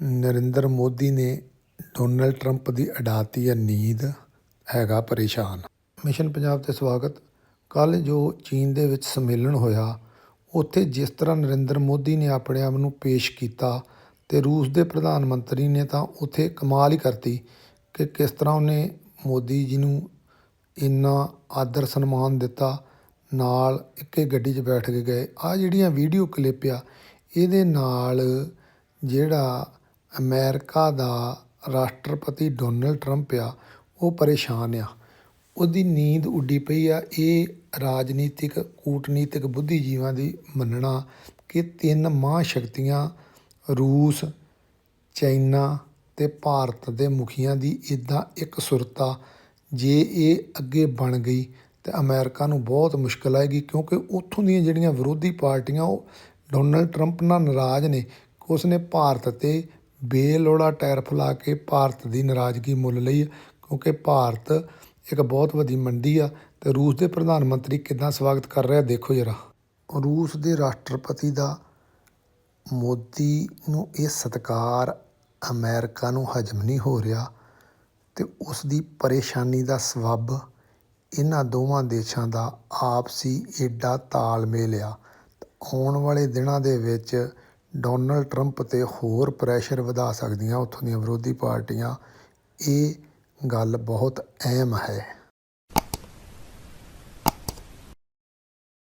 ਨਰਿੰਦਰ ਮੋਦੀ ਨੇ Donald Trump ਦੀ ਅਡਾਤੀ ਹੈ ਨੀਂਦ ਹੈਗਾ ਪਰੇਸ਼ਾਨ। ਮਿਸ਼ਨ ਪੰਜਾਬ ਤੇ ਸਵਾਗਤ। ਕੱਲ ਜੋ ਚੀਨ ਦੇ ਵਿੱਚ ਸੰਮੇਲਨ ਹੋਇਆ, ਉੱਥੇ ਜਿਸ ਤਰ੍ਹਾਂ ਨਰਿੰਦਰ ਮੋਦੀ ਨੇ ਆਪਣੇ ਆਪ ਨੂੰ ਪੇਸ਼ ਕੀਤਾ ਤੇ ਰੂਸ ਦੇ ਪ੍ਰਧਾਨ ਮੰਤਰੀ ਨੇ ਤਾਂ ਉੱਥੇ ਕਮਾਲ ਹੀ ਕਰਤੀ ਕਿ ਕਿਸ ਤਰ੍ਹਾਂ ਉਹਨੇ ਮੋਦੀ ਜੀ ਨੂੰ ਇੰਨਾ ਆਦਰ ਸਨਮਾਨ ਦਿੱਤਾ। ਨਾਲ ਇੱਕੇ ਗੱਡੀ 'ਚ ਬੈਠ ਕੇ ਗਏ। ਆ ਜਿਹੜੀਆਂ ਵੀਡੀਓ ਕਲਿੱਪ ਆ, ਇਹਦੇ ਨਾਲ ਜਿਹੜਾ ਅਮੈਰੀਕਾ ਦਾ ਰਾਸ਼ਟਰਪਤੀ ਡੋਨਲਡ ਟਰੰਪ ਆ, ਉਹ ਪਰੇਸ਼ਾਨ ਆ। ਉਹਦੀ ਨੀਂਦ ਉੱਡੀ ਪਈ ਆ। ਇਹ ਰਾਜਨੀਤਿਕ, ਕੂਟਨੀਤਿਕ ਬੁੱਧੀਜੀਵਾਂ ਦੀ ਮੰਨਣਾ ਕਿ ਤਿੰਨ ਮਹਾਂ ਸ਼ਕਤੀਆਂ ਰੂਸ, ਚਾਈਨਾ ਤੇ ਭਾਰਤ ਦੇ ਮੁਖੀਆਂ ਦੀ ਇਦਾਂ ਇੱਕ ਸੁਰਤਾ, ਜੇ ਇਹ ਅੱਗੇ ਬਣ ਗਈ ਤੇ ਅਮਰੀਕਾ ਨੂੰ ਬਹੁਤ ਮੁਸ਼ਕਲ ਆਏਗੀ, ਕਿਉਂਕਿ ਉੱਥੋਂ ਦੀਆਂ ਜਿਹੜੀਆਂ ਵਿਰੋਧੀ ਪਾਰਟੀਆਂ, ਉਹ ਡੋਨਲਡ ਟਰੰਪ ਨਾਲ ਨਾਰਾਜ਼ ਨੇ। ਕਿ ਉਸਨੇ ਭਾਰਤ ਤੇ ਬੇਲੋੜਾ ਟੈਰਫ ਫੈਲਾ ਕੇ ਭਾਰਤ ਦੀ ਨਾਰਾਜ਼ਗੀ ਮੁੱਲ ਲਈ ਕਿਉਂਕਿ ਭਾਰਤ ਇੱਕ ਬਹੁਤ ਵੱਡੀ ਮੰਡੀ ਆ ਤੇ ਰੂਸ ਦੇ ਪ੍ਰਧਾਨ ਮੰਤਰੀ ਕਿਦਾਂ ਸਵਾਗਤ ਕਰ ਰਿਹਾ, ਦੇਖੋ ਜਰਾ। ਰੂਸ ਦੇ ਰਾਸ਼ਟਰਪਤੀ ਦਾ ਮੋਦੀ ਨੂੰ ਇਹ ਸਤਿਕਾਰ ਅਮਰੀਕਾ ਨੂੰ ਹਜਮ ਨਹੀਂ ਹੋ ਰਿਹਾ ਤੇ ਉਸ ਦੀ ਪਰੇਸ਼ਾਨੀ ਦਾ ਸਬੱਬ ਇਹਨਾਂ ਦੋਵਾਂ ਦੇਸ਼ਾਂ ਦਾ ਆਪਸੀ ਏਡਾ ਤਾਲਮੇਲ ਆ। ਆਉਣ ਵਾਲੇ ਦਿਨਾਂ ਦੇ ਵਿੱਚ ਡੋਨਲਡ ਟਰੰਪ ਤੇ ਹੋਰ ਪ੍ਰੈਸ਼ਰ ਵਧਾ ਸਕਦੀਆਂ ਉੱਥੋਂ ਦੀਆਂ ਵਿਰੋਧੀ ਪਾਰਟੀਆਂ, ਇਹ ਗੱਲ ਬਹੁਤ ਅਹਿਮ ਹੈ।